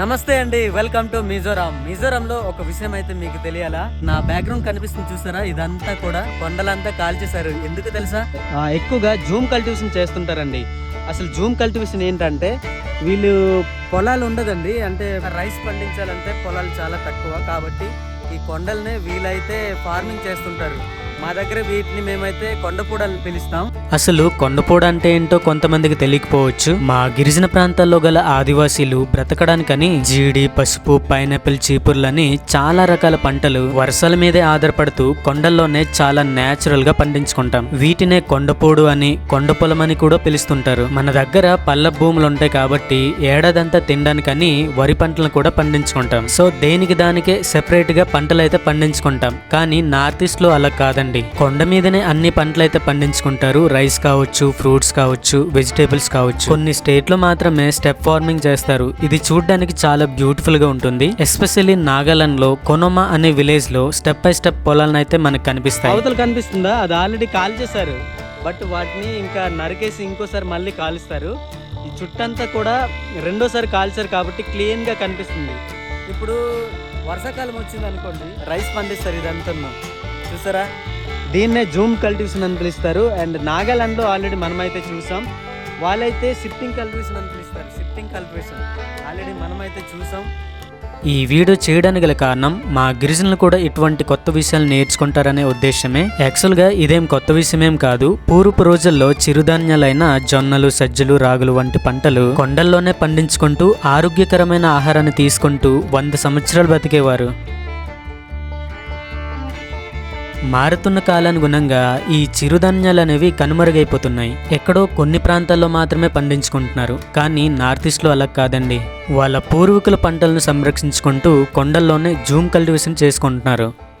నమస్తే అండి welcome to Mizoram. మిజోరాంలో ఒక విషయం అయితే మీకు తెలియాలా? నా బ్యాక్గ్రౌండ్ కనిపిస్తుంది చూసారా? ఇదంతా కూడా కొండలంతా కాల్చేశారు. ఎందుకు తెలుసా? ఎక్కువగా జూమ్ కల్టివేషన్ చేస్తుంటారండి. అసలు జూమ్ కల్టివేషన్ ఏంటంటే వీళ్ళు పొలాలు ఉండదండి. అంటే రైస్ పండించాలంటే పొలాలు చాలా తక్కువ. కాబట్టి ఈ కొండల్నే వీలైతే ఫార్మింగ్ చేస్తుంటారు. మా దగ్గర వీటిని మేమైతే కొండపూడలు పిలుస్తాం. అసలు కొండపూడ అంటే ఏంటో కొంతమందికి తెలియకపోవచ్చు. మా గిరిజన ప్రాంతాల్లో గల ఆదివాసీలు బ్రతకడానికని జీడి పసుపు పైనాపిల్ చీపుర్లని చాలా రకాల పంటలు వర్షాల మీదే ఆధారపడుతూ కొండల్లోనే చాలా నేచురల్గా పండించుకుంటాం. వీటినే కొండపూడు అని కొండ పొలం అని కూడా పిలుస్తుంటారు. మన దగ్గర పల్ల భూములు ఉంటాయి కాబట్టి ఏడాదంతా తినడానికని వరి పంటలను కూడా పండించుకుంటాం. సో దేనికి దానికే సెపరేట్గా పంటలు అయితే పండించుకుంటాం. కానీ నార్త్ ఈస్ట్లో అలా కాదండి. కొండ మీదనే అన్ని పంటలు అయితే పండించుకుంటారు. రైస్ కావచ్చు ఫ్రూట్స్ కావచ్చు వెజిటేబుల్స్ కావచ్చు. కొన్ని స్టేట్లో మాత్రమే స్టెప్ ఫార్మింగ్ చేస్తారు. ఇది చూడడానికి చాలా బ్యూటిఫుల్గా ఉంటుంది. ఎస్పెషల్లీ నాగాలాండ్లో కొనోమా అనే విలేజ్లో స్టెప్ బై స్టెప్ పొలాలను అయితే మనకు కనిపిస్తాయి. అవతల కనిపిస్తుందా? అది ఆల్రెడీ కాల్ చేశారు. బట్ వాటిని ఇంకా నరికేసి ఇంకోసారి మళ్ళీ కాలుస్తారు. ఈ చుట్టంతా కూడా రెండోసారి కాల్చారు కాబట్టి క్లీన్గా కనిపిస్తుంది. ఇప్పుడు వర్షాకాలం వచ్చింది అనుకోండి రైస్ పండిస్తారు ఇదంతా. చూసారా? దీన్నే జూమ్ కల్టివేషన్ అని పిలుస్తారు. అండ్ నాగాలాండ్లో ఆల్రెడీ మనమైతే చూసాం. వాళ్ళైతే షిఫ్టింగ్ కల్టివేషన్ అని పిలుస్తారు. షిఫ్టింగ్ కల్టివేషన్ ఆల్రెడీ మనమైతే చూసాం. ఈ వీడియో చేయడానికి గల కారణం మా గిరిజనులు కూడా ఇటువంటి కొత్త విషయాలు నేర్చుకుంటారనే ఉద్దేశమే. యాక్చువల్గా ఇదేం కొత్త విషయమేం కాదు. పూర్వపు రోజుల్లో చిరుధాన్యాలైన జొన్నలు సజ్జలు రాగులు వంటి పంటలు కొండల్లోనే పండించుకుంటూ ఆరోగ్యకరమైన ఆహారాన్ని తీసుకుంటూ వంద సంవత్సరాలు బతికేవారు. మారుతున్న కాలానుగుణంగా ఈ చిరుధాన్యాలు అనేవి కనుమరుగైపోతున్నాయి. ఎక్కడో కొన్ని ప్రాంతాల్లో మాత్రమే పండించుకుంటున్నారు. కానీ నార్త్ ఈస్ట్లో అలా కాదండి. వాళ్ళ పూర్వీకుల పంటలను సంరక్షించుకుంటూ కొండల్లోనే జూమ్ కల్టివేషన్ చేసుకుంటున్నారు.